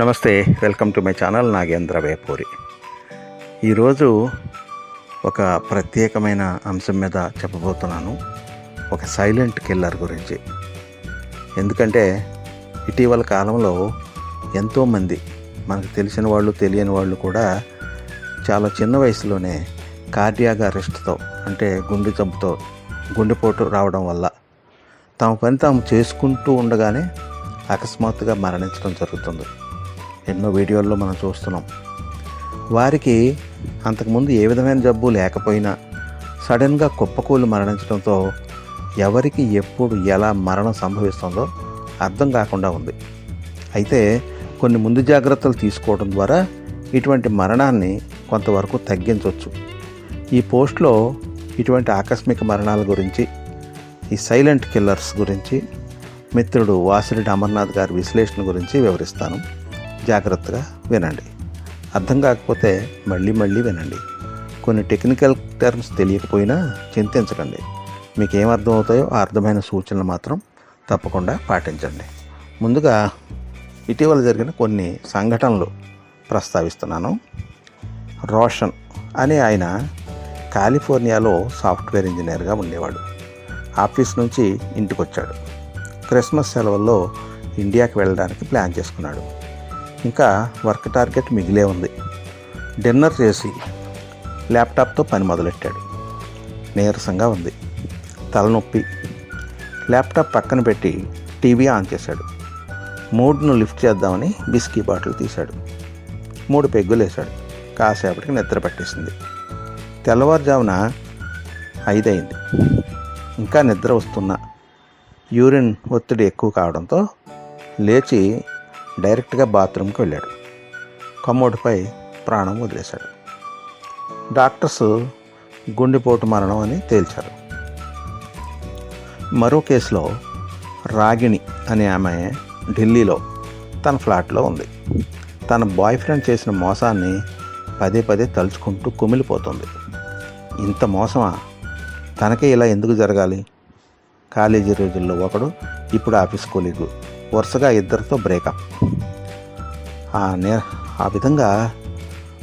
నమస్తే welcome to my channel Nagendra Vepuri. ఈరోజు ఒక ప్రత్యేకమైన అంశం మీద చెప్పబోతున్నాను. ఒక సైలెంట్ కిల్లర్ గురించి. ఎందుకంటే ఇటీవల కాలంలో ఎంతోమంది మనకు తెలిసిన వాళ్ళు తెలియని వాళ్ళు కూడా చాలా చిన్న వయసులోనే కార్డియాగా అరెస్ట్తో అంటే గుండె జబ్బుతో గుండెపోటు రావడం వల్ల తమ పని తాము చేసుకుంటూ ఉండగానే అకస్మాత్తుగా మరణించడం జరుగుతుంది. ఎన్నో వీడియోల్లో మనం చూస్తున్నాం. వారికి అంతకుముందు ఏ విధమైన జబ్బు లేకపోయినా సడన్గా కుప్పకూలు మరణించడంతో ఎవరికి ఎప్పుడు ఎలా మరణం సంభవిస్తుందో అర్థం కాకుండా ఉంది. అయితే కొన్ని ముందు జాగ్రత్తలు తీసుకోవడం ద్వారా ఇటువంటి మరణాన్ని కొంతవరకు తగ్గించవచ్చు ఈ పోస్ట్లో ఇటువంటి ఆకస్మిక మరణాల గురించి ఈ సైలెంట్ కిల్లర్స్ గురించి మిత్రుడు వాసిరెడ్డి అమర్నాథ్ గారి విశ్లేషణ గురించి వివరిస్తాను. జాగ్రత్తగా వినండి. అర్థం కాకపోతే మళ్ళీ మళ్ళీ వినండి. కొన్ని టెక్నికల్ టర్మ్స్ తెలియకపోయినా చింతించకండి. మీకు ఏం అర్థం అవుతాయో ఆ అర్థమైన సూచనలు మాత్రం తప్పకుండా పాటించండి. ముందుగా ఇటీవల జరిగిన కొన్ని సంఘటనలు ప్రస్తావిస్తున్నాను. రోషన్ అనే ఆయన కాలిఫోర్నియాలో సాఫ్ట్వేర్ ఇంజనీర్గా ఉండేవాడు. ఆఫీస్ నుంచి ఇంటికి వచ్చాడు క్రిస్మస్ సెలవుల్లో ఇండియాకి వెళ్ళడానికి ప్లాన్ చేసుకున్నాడు. ఇంకా వర్క్ టార్గెట్ మిగిలే ఉంది. డిన్నర్ చేసి ల్యాప్టాప్తో పని మొదలెట్టాడు. నీరసంగా ఉంది. తలనొప్పి. ల్యాప్టాప్ పక్కన పెట్టి టీవీ ఆన్ చేశాడు. మూడ్ను లిఫ్ట్ చేద్దామని బిస్కీ బాటిల్ తీశాడు. మూడు పెగ్గులు వేశాడు కాసేపటికి నిద్ర పట్టేసింది. తెల్లవారుజామున ఐదైంది ఇంకా నిద్ర వస్తున్నా. యూరిన్ ఒత్తిడి ఎక్కువ కావడంతో లేచి డైరెక్ట్గా బాత్రూమ్కి వెళ్ళాడు. కమోడ్పై ప్రాణం వదిలేశాడు. డాక్టర్స్ గుండెపోటు మరణం అని తేల్చారు. మరో కేసులో రాగిణి అనే ఆమె ఢిల్లీలో తన ఫ్లాట్లో ఉంది. తన బాయ్ ఫ్రెండ్ చేసిన మోసాన్ని పదే పదే తలుచుకుంటూ కుమిలిపోతుంది. ఇంత మోసమా? తనకే ఇలా ఎందుకు జరగాలి? కాలేజీ రోజుల్లో ఒకడు ఇప్పుడు ఆఫీస్ కొలీగు. వరుసగా ఇద్దరితో బ్రేకప్ ఆ నే ఆ విధంగా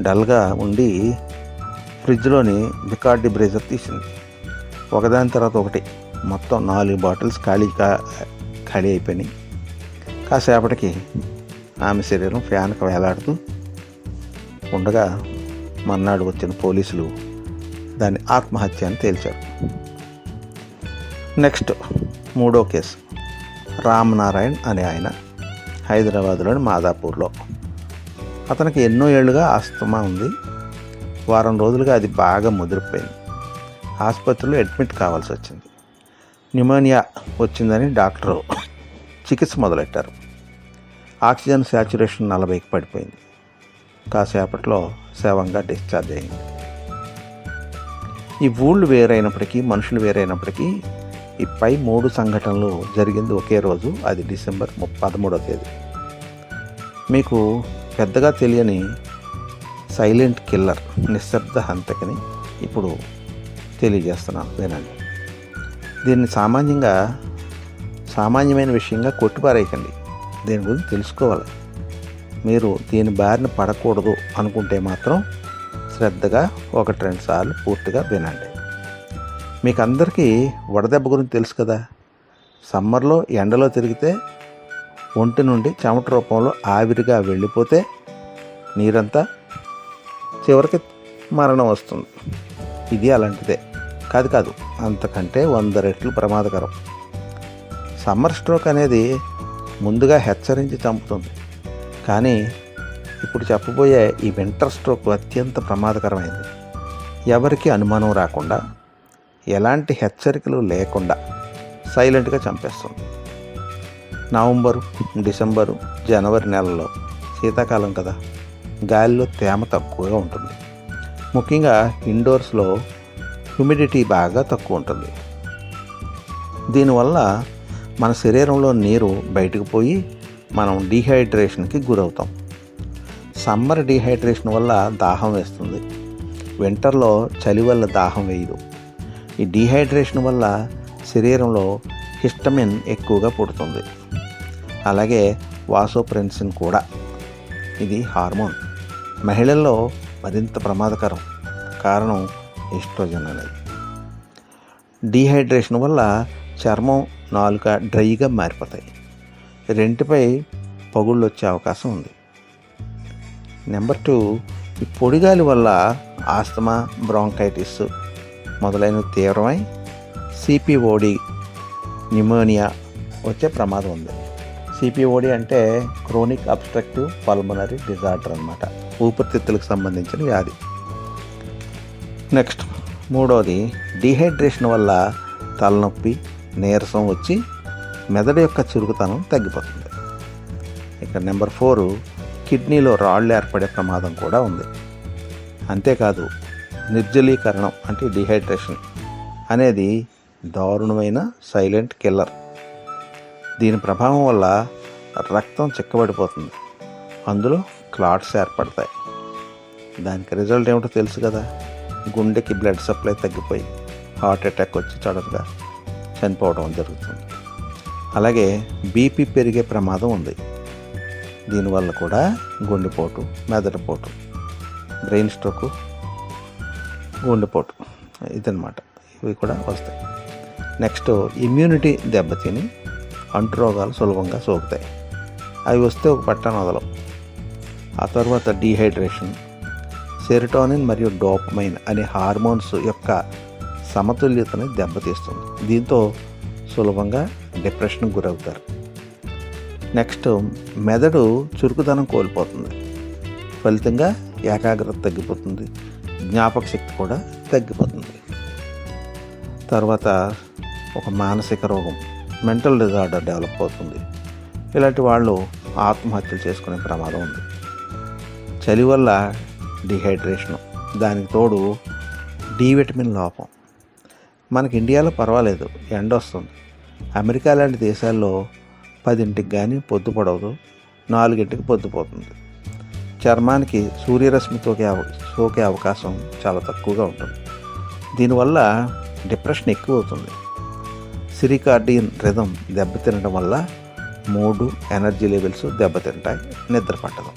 డల్గా ఉండి ఫ్రిడ్జ్లోని బికార్డి బ్రేజర్ తీసింది. ఒకదాని తర్వాత ఒకటి మొత్తం నాలుగు బాటిల్స్ ఖాళీ కా ఖాళీ అయిపోయినాయి. కాసేపటికి ఆమె శరీరం ఫ్యాన్కి వేలాడుతూ ఉండగా మన్నాడు వచ్చిన పోలీసులు దాన్ని ఆత్మహత్య అని తేల్చారు. నెక్స్ట్ మూడో కేసు. రామనారాయణ్ అనే ఆయన హైదరాబాద్లోని మాదాపూర్లో. అతనికి ఎన్నో ఏళ్ళుగా ఆస్తమా ఉంది. వారం రోజులుగా అది బాగా ముదిరిపోయింది. ఆసుపత్రిలో అడ్మిట్ కావాల్సి వచ్చింది. న్యూమోనియా వచ్చిందని డాక్టరు చికిత్స మొదలెట్టారు. ఆక్సిజన్ శాచురేషన్ నలభైకి పడిపోయింది. కాసేపట్లో సేవంగా డిశ్చార్జ్ అయింది. ఈ ఊళ్ళు వేరైనప్పటికీ మనుషులు వేరైనప్పటికీ ఈ పై మూడు సంఘటనలు జరిగింది ఒకే రోజు అది డిసెంబర్ ము పదమూడవ తేదీ. మీకు పెద్దగా తెలియని సైలెంట్ కిల్లర్ నిశ్శబ్ద హంతకిని ఇప్పుడు తెలియజేస్తున్నాను వినండి. దీన్ని సామాన్యంగా సామాన్యమైన విషయంగా కొట్టిపారేయకండి. దీని గురించి తెలుసుకోవాలి. మీరు దీని బారిన పడకూడదు అనుకుంటే మాత్రం శ్రద్ధగా ఒకటి రెండు సార్లు పూర్తిగా వినండి. మీకు అందరికీ వడదెబ్బ గురించి తెలుసు కదా. సమ్మర్లో ఎండలో తిరిగితే ఒంటి నుండి చెమట రూపంలో ఆవిరిగా వెళ్ళిపోతే నీరంతా చివరికి మరణం వస్తుంది. ఇది అలాంటిదే. కాదు కాదు అంతకంటే వంద రెట్లు ప్రమాదకరం. సమ్మర్ స్ట్రోక్ అనేది ముందుగా హెచ్చరించి చంపుతుంది. కానీ ఇప్పుడు చెప్పబోయే ఈ వింటర్ స్ట్రోక్ అత్యంత ప్రమాదకరమైంది. ఎవరికి అనుమానం రాకుండా ఎలాంటి హెచ్చరికలు లేకుండా సైలెంట్గా చంపేస్తుంది. నవంబరు డిసెంబరు జనవరి నెలలో శీతాకాలం కదా. గాలిలో తేమ తక్కువగా ఉంటుంది. ముఖ్యంగా ఇండోర్స్లో హ్యూమిడిటీ బాగా తక్కువ ఉంటుంది. దీనివల్ల మన శరీరంలో నీరు బయటకు పోయి మనం డీహైడ్రేషన్కి గురవుతాం. సమ్మర్ డీహైడ్రేషన్ వల్ల దాహం వేస్తుంది. వింటర్లో చలి వల్ల దాహం వేయదు. ఈ డీహైడ్రేషన్ వల్ల శరీరంలో హిస్టమిన్ ఎక్కువగా పుడుతుంది. అలాగే వాసోప్రెన్సిన్ కూడా. ఇది హార్మోన్. మహిళల్లో మరింత ప్రమాదకరం. కారణం ఈస్ట్రోజన్ అనేది డీహైడ్రేషన్ వల్ల చర్మం నాలుక డ్రైగా మారిపోతాయి. రెంటిపై పగుళ్ళు వచ్చే అవకాశం ఉంది. నెంబర్ టూ ఈ పొడిగాలి వల్ల ఆస్తమా బ్రాంకైటిస్ మొదలైన తీవ్రమై సిపిఓడి న్యూమోనియా వచ్చే ప్రమాదం ఉంది. సిపిఓడి అంటే క్రోనిక్ అబ్స్ట్రక్టివ్ పల్మనరీ డిజార్డర్ అనమాట ఊపిరితిత్తులకు సంబంధించిన వ్యాధి. నెక్స్ట్ మూడవది డిహైడ్రేషన్ వల్ల తలనొప్పి నీరసం వచ్చి మెదడు యొక్క చురుకుతనం తగ్గిపోతుంది. ఇక నెంబర్ ఫోర్ కిడ్నీలో రాళ్ళు ఏర్పడే ప్రమాదం కూడా ఉంది. అంతేకాదు నిర్జలీకరణం అంటే డిహైడ్రేషన్ అనేది దారుణమైన సైలెంట్ కిల్లర్. దీని ప్రభావం వల్ల రక్తం చిక్కబడిపోతుంది. అందులో క్లాట్స్ ఏర్పడతాయి. దానికి రిజల్ట్ ఏమిటో తెలుసు కదా? గుండెకి బ్లడ్ సప్లై తగ్గిపోయి హార్ట్ అటాక్ వచ్చి సడన్గా చనిపోవడం జరుగుతుంది. అలాగే బీపీ పెరిగే ప్రమాదం ఉంది. దీనివల్ల కూడా గుండెపోటు మెదడుపోటు బ్రెయిన్ స్ట్రోక్ గుండెపోటు ఇదనమాట ఇవి కూడా వస్తాయి. నెక్స్ట్ ఇమ్యూనిటీ దెబ్బతిని అంటురోగాలు సులభంగా సోకుతాయి. అవి వస్తే ఒక పట్టాను వదలం ఆ తర్వాత డీహైడ్రేషన్. సెరిటోనిన్ మరియు డోపమైన్ అనే హార్మోన్స్ యొక్క సమతుల్యతని దెబ్బతీస్తుంది. దీంతో సులభంగా డిప్రెషన్కి గురవుతారు. నెక్స్ట్ మెదడు చురుకుదనం కోల్పోతుంది. ఫలితంగా ఏకాగ్రత తగ్గిపోతుంది. జ్ఞాపక శక్తి కూడా తగ్గిపోతుంది. తర్వాత ఒక మానసిక రోగం మెంటల్ డిజార్డర్ డెవలప్ అవుతుంది. ఇలాంటి వాళ్ళు ఆత్మహత్యలు చేసుకునే ప్రమాదం ఉంది. చలి వల్ల డిహైడ్రేషను దానికి తోడు డి విటమిన్ లోపం. మనకి ఇండియాలో పర్వాలేదు ఎండ వస్తుంది. అమెరికా లాంటి దేశాల్లో పదింటికి కానీ పొద్దు పడవదు నాలుగింటికి పొద్దుపోతుంది. చర్మానికి సూర్యరశ్మి తోకే అవ సోకే అవకాశం చాలా తక్కువగా ఉంటుంది. దీనివల్ల డిప్రెషన్ ఎక్కువ అవుతుంది సిరికార్డియన్ రిధం దెబ్బతినడం వల్ల మూడు ఎనర్జీ లెవెల్స్ దెబ్బతింటాయి నిద్ర పట్టదు.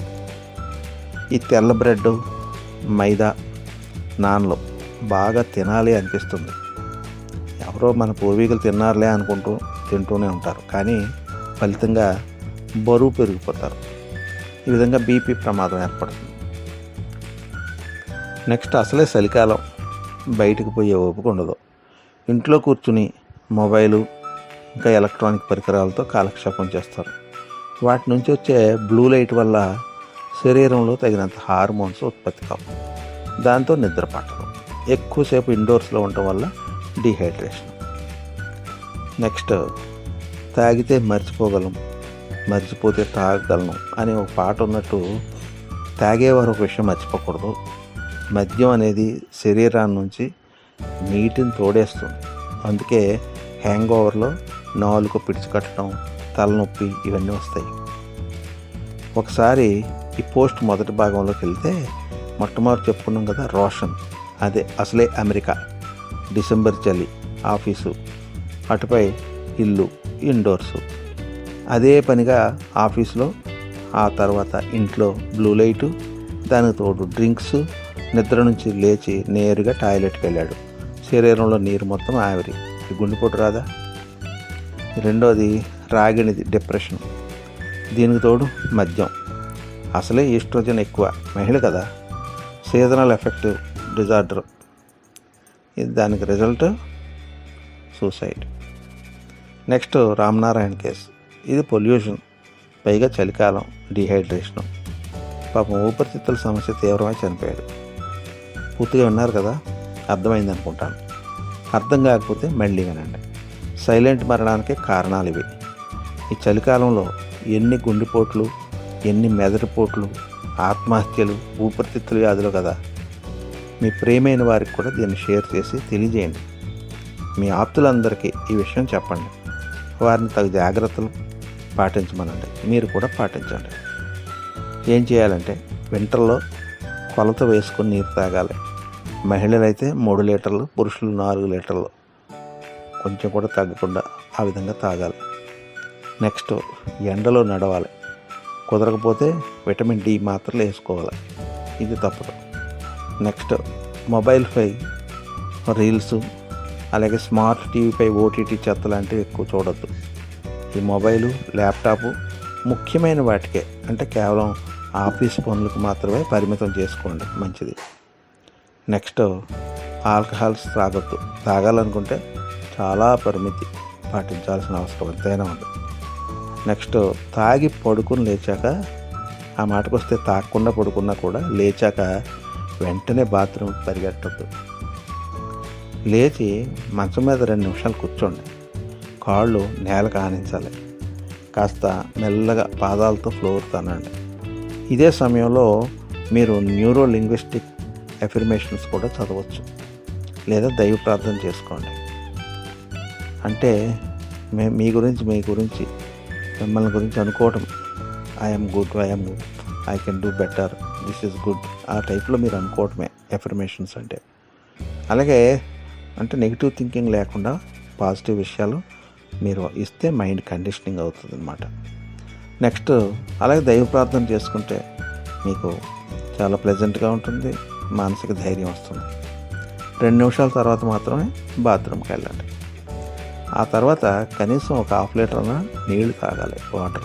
ఈ తెల్ల బ్రెడ్ మైదా నాన్లు బాగా తినాలి అనిపిస్తుంది. ఎవరో మన పూర్వీకులు తిన్నారులే అనుకుంటూ తింటూనే ఉంటారు. కానీ ఫలితంగా బరువు పెరిగిపోతారు. ఈ విధంగా బీపీ ప్రమాదం ఏర్పడుతుంది. నెక్స్ట్ అసలే చలికాలం. బయటకు పోయే ఓపిక ఉండదు. ఇంట్లో కూర్చుని మొబైలు ఇంకా ఎలక్ట్రానిక్ పరికరాలతో కాలక్షేపం చేస్తారు. వాటి నుంచి వచ్చే బ్లూ లైట్ వల్ల శరీరంలో తగినంత హార్మోన్స్ ఉత్పత్తి కావు. దాంతో నిద్ర పట్టడం ఎక్కువసేపు ఇండోర్స్లో ఉండటం వల్ల డిహైడ్రేషన్. నెక్స్ట్ తాగితే మర్చిపోగలం. మర్చిపోతే తాగగలను అనే ఒక పాట ఉన్నట్టు తాగేవారు ఒక విషయం మర్చిపోకూడదు. మద్యం అనేది శరీరాన్ని నుంచి నీటిని తోడేస్తుంది. అందుకే హ్యాంగ్ ఓవర్లో నాలుగు పిడిచికట్టడం తలనొప్పి ఇవన్నీ వస్తాయి. ఒకసారి ఈ పోస్ట్ మొదటి భాగంలోకి వెళ్తే మొట్టమొదటి చెప్పుకున్నాం కదా రోషన్. అదే అసలే అమెరికా. డిసెంబర్ చలి ఆఫీసు. అటుపై ఇల్లు ఇండోర్సు. అదే పనిగా ఆఫీస్లో ఆ తర్వాత ఇంట్లో బ్లూ లైటు దానికి తోడు డ్రింక్స్ నిద్ర నుంచి లేచి నేరుగా టాయిలెట్కి వెళ్ళాడు. శరీరంలో నీరు మొత్తం ఆవిరి. గుండెపోటు రాదా? రెండోది రాగిణిది డిప్రెషన్. దీనికి తోడు మద్యం. అసలే ఈస్ట్రోజన్ ఎక్కువ. మహిళ కదా. Seasonal effective disorder. ఇది దానికి result? Suicide. Next Ramanarayana case. ఇది పొల్యూషన్ పైగా చలికాలం డిహైడ్రేషను. పాపం ఊపిరితిత్తుల సమస్య తీవ్రమై చనిపోయాడు. పూర్తిగా విన్నారు కదా? అర్థమైంది అనుకుంటాను. అర్థం కాకపోతే మళ్ళీ వినండి. సైలెంట్ మరణానికి కారణాలు ఇవి. ఈ చలికాలంలో ఎన్ని గుండెపోట్లు ఎన్ని మెదడుపోట్లు ఆత్మహత్యలు ఊపిరితిత్తుల వ్యాధులు కదా? మీ ప్రేమైన వారికి కూడా దీన్ని షేర్ చేసి తెలియజేయండి. మీ ఆప్తులందరికీ ఈ విషయం చెప్పండి. వారిని తగు జాగ్రత్తలు పాటించమనండి. మీరు కూడా పాటించండి. ఏం చేయాలంటే వింటర్లో కొలత వేసుకొని నీరు తాగాలి. మహిళలైతే మూడు లీటర్లు పురుషులు నాలుగు లీటర్లు కొంచెం కూడా తగ్గకుండా ఆ విధంగా తాగాలి. నెక్స్ట్ ఎండలో నడవాలి. కుదరకపోతే విటమిన్ డి మాత్రలు వేసుకోవాలి. ఇది తప్పదు. నెక్స్ట్ మొబైల్పై రీల్స్ అలాగే స్మార్ట్ టీవీపై ఓటీటీ చెత్త లాంటివి ఎక్కువ చూడొద్దు. ఈ మొబైలు ల్యాప్టాప్ ముఖ్యమైన వాటికే. అంటే కేవలం ఆఫీస్ పనులకు మాత్రమే పరిమితం చేసుకోండి. మంచిది. నెక్స్ట్ ఆల్కహాల్స్ తాగొద్దు తాగాలనుకుంటే చాలా పరిమితి పాటించాల్సిన అవసరం ఎంతైనా ఉంది. నెక్స్ట్ తాగి పడుకుని లేచాక ఆ మాటకు వస్తే తాగకుండా పడుకున్నా కూడా లేచాక వెంటనే బాత్రూమ్ పరిగెట్టద్దు. లేచి మంచం మీద రెండు నిమిషాలు కూర్చోండి. కాళ్ళు నేలకు ఆనించాలి. కాస్త మెల్లగా పాదాలతో ఫ్లోర్ తనండి ఇదే సమయంలో మీరు న్యూరో లింగ్విస్టిక్ ఎఫర్మేషన్స్ కూడా చదవచ్చు. లేదా దైవ ప్రార్థన చేసుకోండి. అంటే మే మీ గురించి మీ గురించి మిమ్మల్ని గురించి అనుకోవటం. I'm good I'm I can do better this is good ఆ టైప్లో మీరు అనుకోవటమే ఎఫర్మేషన్స్ అంటే. అలాగే అంటే నెగిటివ్ థింకింగ్ లేకుండా పాజిటివ్ విషయాలు మీరు ఇస్తే మైండ్ కండిషనింగ్ అవుతుంది అనమాట నెక్స్ట్ అలాగే దైవ ప్రార్థన చేసుకుంటే మీకు చాలా ప్లెజెంట్గా ఉంటుంది మానసిక ధైర్యం వస్తుంది. రెండు నిమిషాల తర్వాత మాత్రమే బాత్రూమ్కి వెళ్ళండి. ఆ తర్వాత కనీసం ఒక హాఫ్ లీటర్ అన్న నీళ్ళు తాగాలి వాటర్.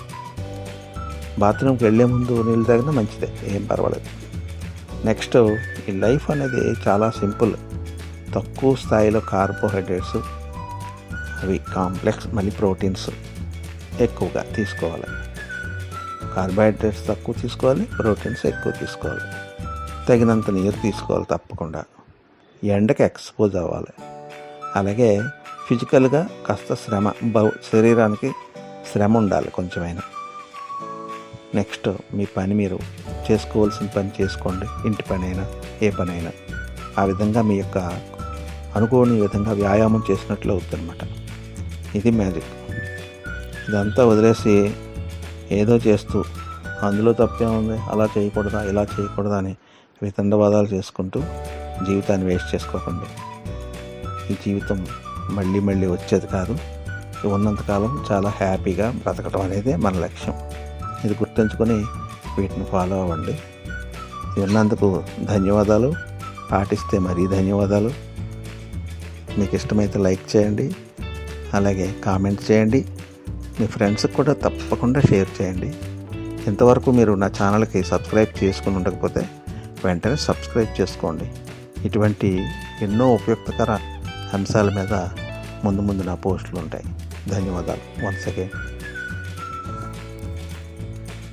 బాత్రూమ్కి వెళ్ళే ముందు నీళ్ళు తాగినా మంచిదే ఏం పర్వాలేదు. నెక్స్ట్ ఈ లైఫ్ అనేది చాలా సింపుల్ తక్కువ స్థాయిలో కార్బోహైడ్రేట్స్ అవి కాంప్లెక్స్ మళ్ళీ ప్రోటీన్స్ ఎక్కువగా తీసుకోవాలి. కార్బోహైడ్రేట్స్ తక్కువ తీసుకోవాలి ప్రోటీన్స్ ఎక్కువ తీసుకోవాలి. తగినంత నీరు తీసుకోవాలి తప్పకుండా. ఎండకి ఎక్స్పోజ్ అవ్వాలి. అలాగే ఫిజికల్గా కాస్త శ్రమ బౌ శరీరానికి శ్రమ ఉండాలి కొంచెమైనా. నెక్స్ట్ మీ పని మీరు చేసుకోవాల్సిన పని చేసుకోండి. ఇంటి పని అయినా ఏ పని అయినా ఆ విధంగా మీ యొక్క అనుకోని విధంగా వ్యాయామం చేసినట్లు అవుతుందన్నమాట. ఇది మ్యాజిక్. ఇదంతా వదిలేసి ఏదో చేస్తూ అందులో తప్పే ఉంది అలా చేయకూడదా ఇలా చేయకూడదా అని వితండవాదాలు చేసుకుంటూ జీవితాన్ని వేస్ట్ చేసుకోకండి. ఈ జీవితం మళ్ళీ మళ్ళీ వచ్చేది కాదు. ఉన్నంతకాలం చాలా హ్యాపీగా బ్రతకడం అనేది మన లక్ష్యం. ఇది గుర్తుంచుకొని వీటిని ఫాలో అవ్వండి. విన్నందుకు ధన్యవాదాలు. పాటిస్తే మరీ ధన్యవాదాలు. మీకు ఇష్టమైతే లైక్ చేయండి. అలాగే కామెంట్ చేయండి. మీ ఫ్రెండ్స్కి కూడా తప్పకుండా షేర్ చేయండి. ఇంతవరకు మీరు నా ఛానల్కి సబ్స్క్రైబ్ చేసుకుని ఉండకపోతే వెంటనే సబ్స్క్రైబ్ చేసుకోండి. ఇటువంటి ఎన్నో ఉపయుక్తకర అంశాల మీద ముందు ముందు నా పోస్టులు ఉంటాయి. ధన్యవాదాలు. Once again.